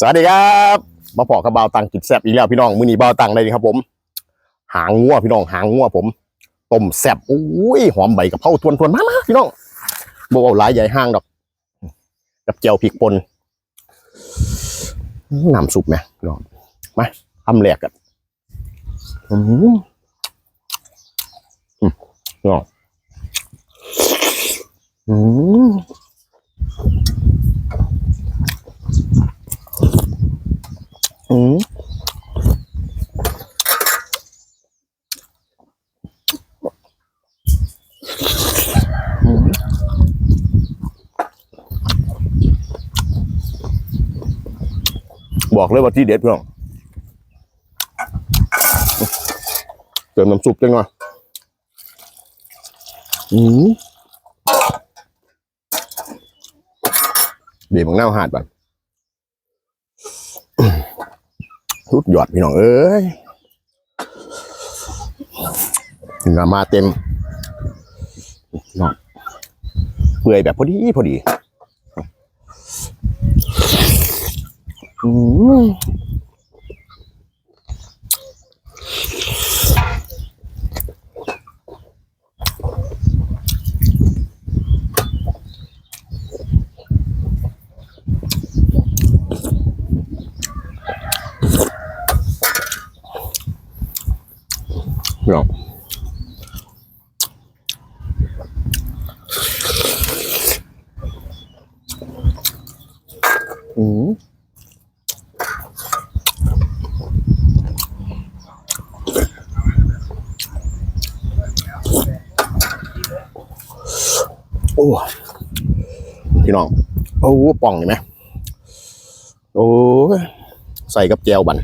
สวัสดีครับ มาพอกับเบาวตังกินแซบอีกแล้วพี่น้องมือนี้เบาวตังได้ครับผม หางงัวพี่น้องหางงัวผมต้มแซบอุ้ยหอมใบกับเผาทวนทวนๆมามาพี่น้องบอกเอาหลายใหญ่ห้างดอก กับเจียวพริกป่นน้ำซุปไหมพี่น้องมาทำแหลกกันอืมอืมพี่น้องอืม บอกเลยว่าที่เด็ดพี่น้องเติมน้ำซุปจังหน่อยอืมเดี๋ยวมึงเน่าหาดบ้างสุดยอดพี่น้องเอ้ยเนื้อมาเต็มเปื่อยแบบพอดีพอดี อืมพี่น้องอืม โอ้พี่น้องโอ้ป่องเห็นไหมโอ้ใส่กับแจวบัน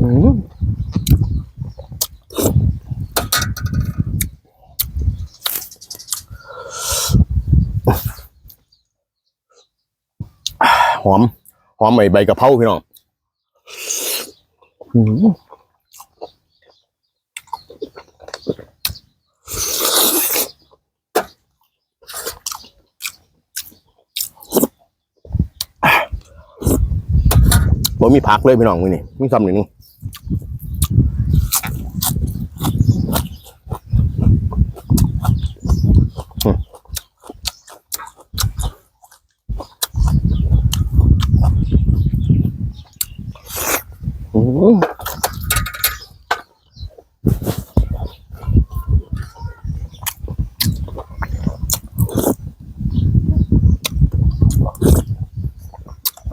อืมหอม หอมใบใบกะเพราพี่น้อง บ่มีพักเลยพี่น้องมือนี้มีซ้ำหนึ่ง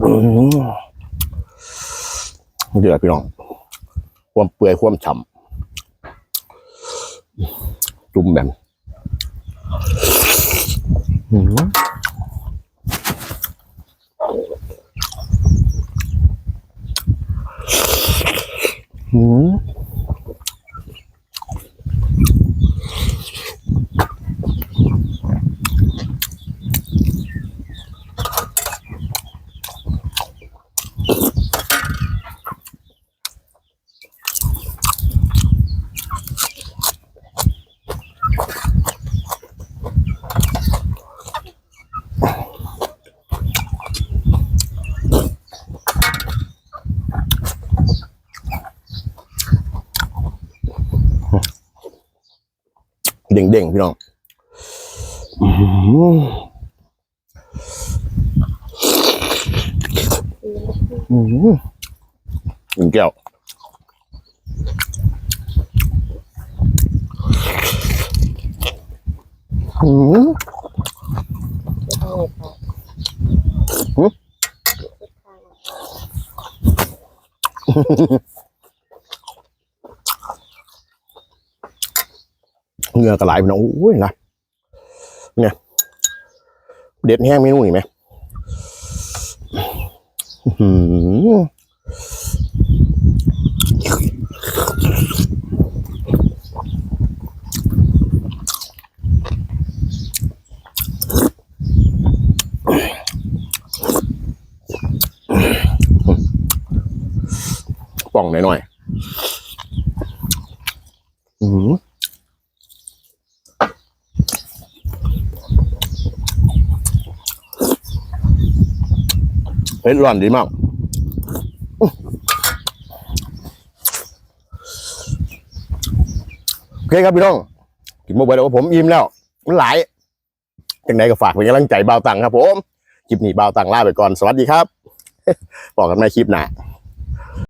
อืม อืมอืมเดือดพี่น้อง ความเปื่อยความฉ่ำจุ่มแบบอืม อืมเด้งๆพี่น้องอืมอืมหนึ่งแก้วอืม เงือกระไหลพี่น้องโอ้ยนะเนี่ยเด็ดแห้งเมนูนี่ไหมอื้อหือป่องหน่อยๆอือ เผ็ดร้อนดีมากโอเคครับพี่น้อง กินโมบายแล้วผมอิ่มแล้ว มันหลายจังไหนก็ฝากเป็นกำลังใจบ่าวตังครับผม คลิปนี้บ่าวตังลาไปก่อน สวัสดีครับ บอกกันในคลิปหน้า